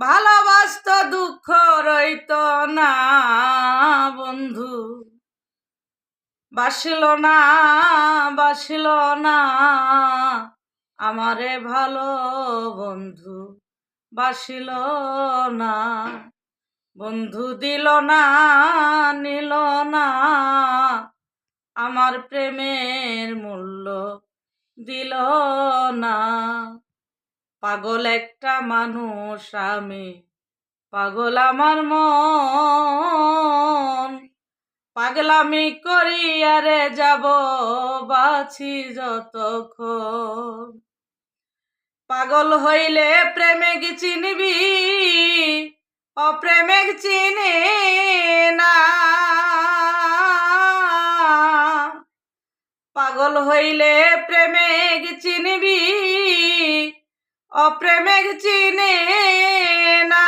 ভালোবাসত, দুঃখ রইত না, বন্ধু। বাসিল না বাসিল না, আমারে ভালো বন্ধু বাসিল না। বন্ধু দিল না, নিল না, আমার প্রেমের মূল্য দিল না। পাগল একটা মানুষ আমি। পাগল আমার মন। পাগলামি করি, আরে যাব বাছি যতক্ষণ। পাগল হইলে প্রেমে চিনবি অপ্রেমে চিনি না। পাগল হইলে প্রেমে চিনবি অপ্রেমে চিনে না।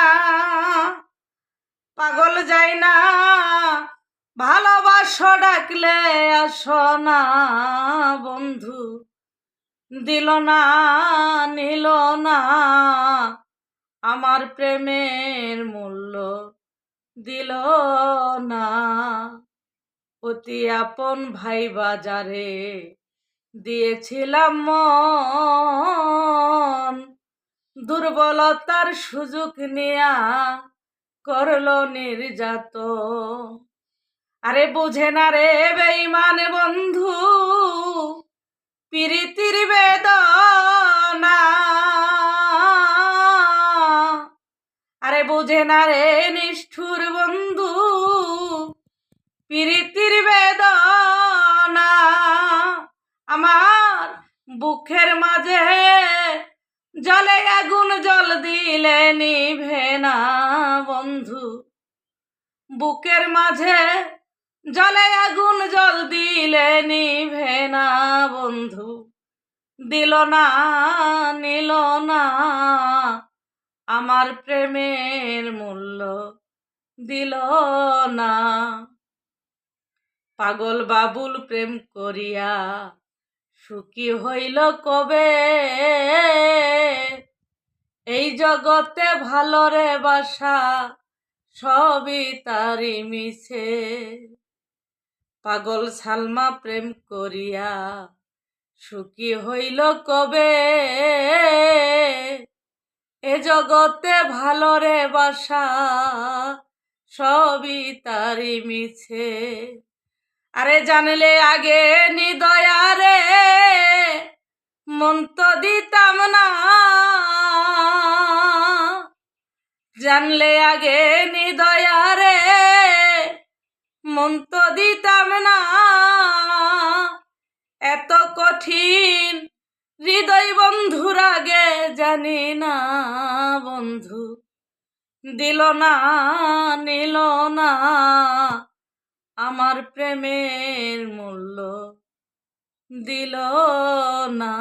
পাগল যাই না, ভালোবাসো ডাকলে আসো না বন্ধু। দিল না, নিল না, আমার প্রেমের মূল্য দিল না। অতি আপন ভাই বাজারে দিয়েছিলাম মন দুর্বলতার সুযোগ নেয়া করল নির্যাত। আরে বুঝে না রে বেইমান বন্ধু, প্রীতির বেদনা। আরে বুঝে না রে নিষ্ঠুর বন্ধু, প্রীতির বেদনা। আমার বুকের মাঝে জলে আগুন জল দিলে নিভে না বন্ধু। বুকের মাঝে জলে আগুন জল দিলে নিভে না বন্ধু। দিল না, নিল না, আমার প্রেমের মূল্য দিল না। পাগল বাবুল প্রেম করিয়া সুখী হইল কবে? এই জগতে ভালো রে বাসা, সবই তারি মিছে। পাগল সালমা প্রেম করিয়া সুখী হইল কবে? এ জগতে ভালো রে বাসা, সবই তারি মিছে। আরে জানলে আগে নিদয়ারে মন তো দিতাম না। জানলে আগে নিদয়ারে মন তো দিতাম না। এত কঠিন হৃদয় বন্ধুর আগে জানি না বন্ধু, দিল না, নিল না। আমার প্রেমের মূল্য দিল না।